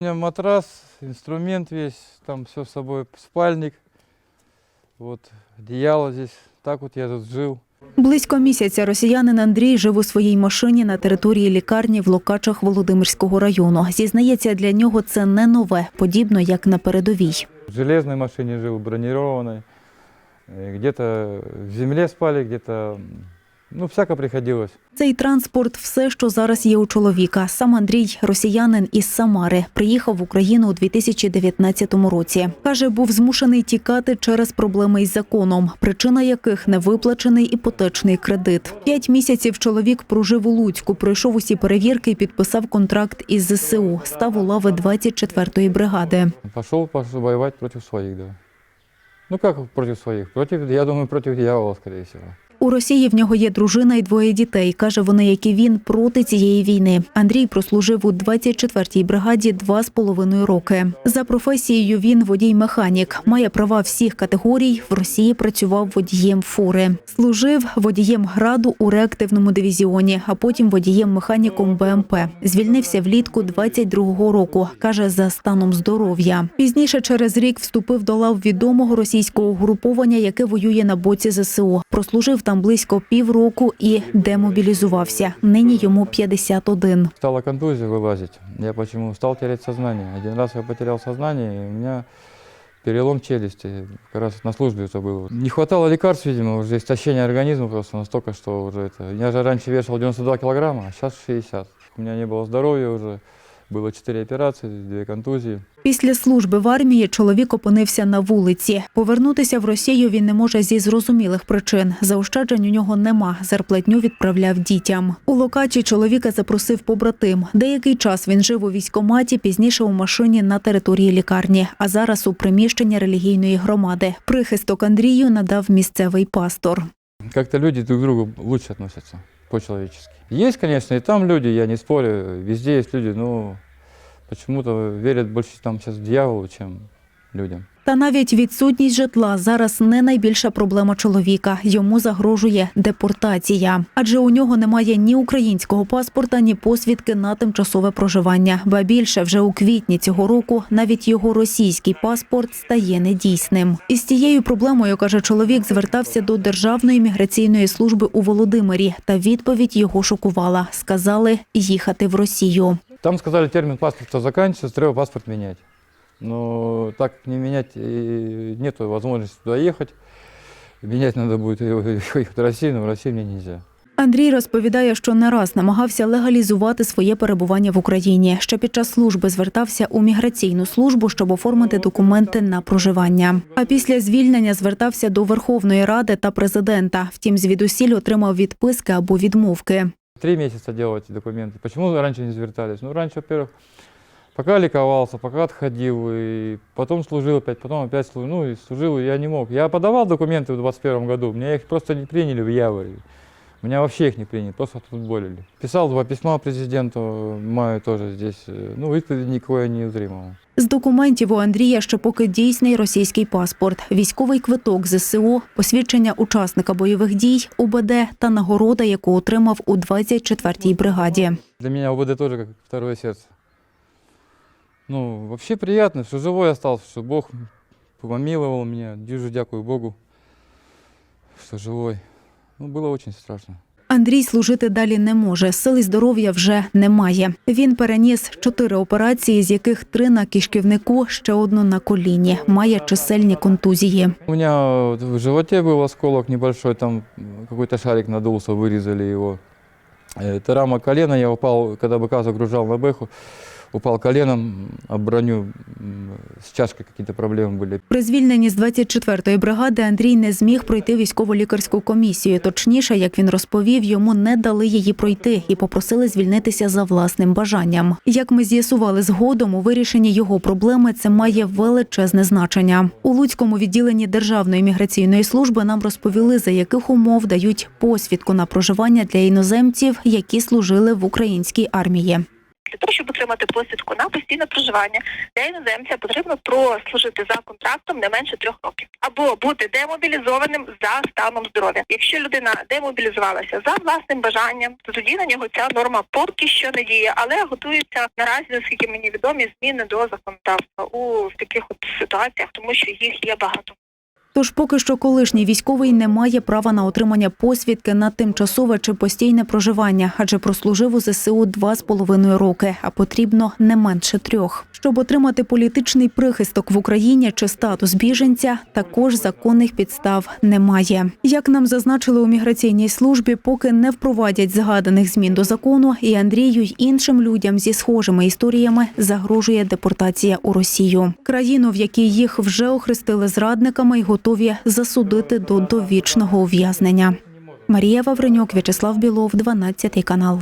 У меня матрас, инструмент весь, там все с собой, спальник, вот одеяло здесь. Так вот я тут жил. Близько місяця росіянин Андрій жив у своїй машині на території лікарні в Локачах Володимирського району. Зізнається, для нього це не нове, подібно як на передовій. В железной машине жил, бронированной. Э, Где-то в земле спали, м, ну, всяко приходилось. Цей транспорт все, що зараз є у чоловіка. Сам Андрій, росіянин із Самари, приїхав в Україну у 2019 році. Каже, був змушений тікати через проблеми із законом, причина яких невиплачений іпотечний кредит. П'ять місяців чоловік прожив у Луцьку, пройшов усі перевірки і підписав контракт із ЗСУ. Став у лави 24-ї бригади. Пошел воевать против своих, да. Ну как против своих? Против, я думаю, против дьявола, скорее всего. У Росії в нього є дружина і двоє дітей. Каже, вони, як і він, проти цієї війни. Андрій прослужив у 24-й бригаді два з половиною роки. За професією він водій-механік. Має права всіх категорій. В Росії працював водієм фури. Служив водієм граду у реактивному дивізіоні, а потім водієм-механіком БМП. Звільнився влітку 22-го року. каже, за станом здоров'я. Пізніше через рік вступив до лав відомого російського угруповання, яке воює на боці ЗСУ. Прослужив там близько півроку і демобілізувався. Нині йому 51. Стала контузия вылазить. Я почему? Стал терять сознание. Один раз я потерял сознание, и у меня перелом челюсти. Как раз на службе это было. Не хватало лекарств, видимо, уже истощение организма просто настолько, что уже это... Я же раньше вешал 92 килограмма, а сейчас 60. У меня не было здоровья уже. Было 4 операции, 2 контузии. Після служби в армії чоловік опинився на вулиці. Повернутися в Росію він не може зі зрозумілих причин. Заощаджень у нього нема. Зарплатню відправляв дітям. У локачі чоловіка запросив побратим. Деякий час він жив у військкоматі, пізніше у машині на території лікарні, а зараз у приміщенні релігійної громади. Прихисток Андрію надав місцевий пастор. Как-то люди друг к другу лучше относятся по-человечески. Есть, конечно, и там люди, я не спорю, везде есть люди, но почему-то верят больше там сейчас дьяволу, чем людям. Та навіть відсутність житла зараз не найбільша проблема чоловіка. Йому загрожує депортація, адже у нього немає ні українського паспорта, ні посвідки на тимчасове проживання. Ба більше вже у квітні цього року навіть його російський паспорт стає недійсним. Із цією проблемою каже чоловік, звертався до Державної міграційної служби у Володимирі, та відповідь його шокувала. Сказали їхати в Росію. Там сказали, термин паспорта заканчивается, треба паспорт менять. Но так не менять, и нету возможности туда ехать. Менять надо будет ехать в Россию, но в Россию мне нельзя. Андрій розповідає, що не раз намагався легалізувати своє перебування в Україні. Ще під час служби звертався у міграційну службу, щоб оформити документи на проживання. А після звільнення звертався до Верховної Ради та президента. Втім, звідусіль отримав відписки або відмовки. Три месяца делать эти документы. Почему раньше не звертались? Ну, раньше, во-первых, пока ликовался, пока отходил, и потом служил опять, потом опять служил. Ну, и служил, и я не мог. Я подавал документы в 21 году, меня их просто не приняли в Яворе. Меня вообще их не приняли, просто отфутболили. Писал два письма президенту, маю тоже здесь. э, Ну, відповіді я не отримал. З документів у Андрія ще поки дійсний російський паспорт, військовий квиток ЗСУ, посвідчення учасника бойових дій, УБД та нагорода, яку отримав у 24-й бригаді. Для меня ОБД тоже как второе сердце. Ну, вообще приятно, что живой остался, что Бог помиловал меня. Дюжу дякую Богу, что живой. Ну, было очень страшно. Андрій служити далі не може. Сили здоров'я вже немає. Він переніс чотири операції, з яких три на кишківнику, ще одну на коліні. Має чисельні контузії. У меня вот в животе был осколок небольшой, там какой-то шарик надулся, вырезали его. Э, Это рама колена, я упал, когда быка загружал на бэху, упал коленом об броню, м, с чашкой какие-то проблемы были. При звільненні з 24-ї бригади Андрій не зміг пройти військово-лікарську комісію. Точніше, як він розповів, йому не дали її пройти і попросили звільнитися за власним бажанням. Як ми з'ясували згодом, у вирішенні його проблеми це має величезне значення. У Луцькому відділенні Державної міграційної служби нам розповіли, за яких умов дають посвідку на проживання для іноземців, які служили в українській армії. Для того, щоб отримати посвідку на постійне проживання, для іноземця потрібно прослужити за контрактом не менше трьох років або бути демобілізованим за станом здоров'я. Якщо людина демобілізувалася за власним бажанням, то тоді на нього ця норма поки що не діє, але готуються наразі, наскільки мені відомі, зміни до законодавства у таких от ситуаціях, тому що їх є багато. Тож поки що колишній військовий не має права на отримання посвідки на тимчасове чи постійне проживання, адже прослужив у ЗСУ два з половиною роки, а потрібно не менше трьох. Щоб отримати політичний прихисток в Україні чи статус біженця, також законних підстав немає. Як нам зазначили у міграційній службі, поки не впровадять згаданих змін до закону, і Андрію й іншим людям зі схожими історіями загрожує депортація у Росію, країну, в якій їх вже охрестили зрадниками і готові засудити до довічного ув'язнення. Марія Вавренюк, В'ячеслав Білов, 12 канал.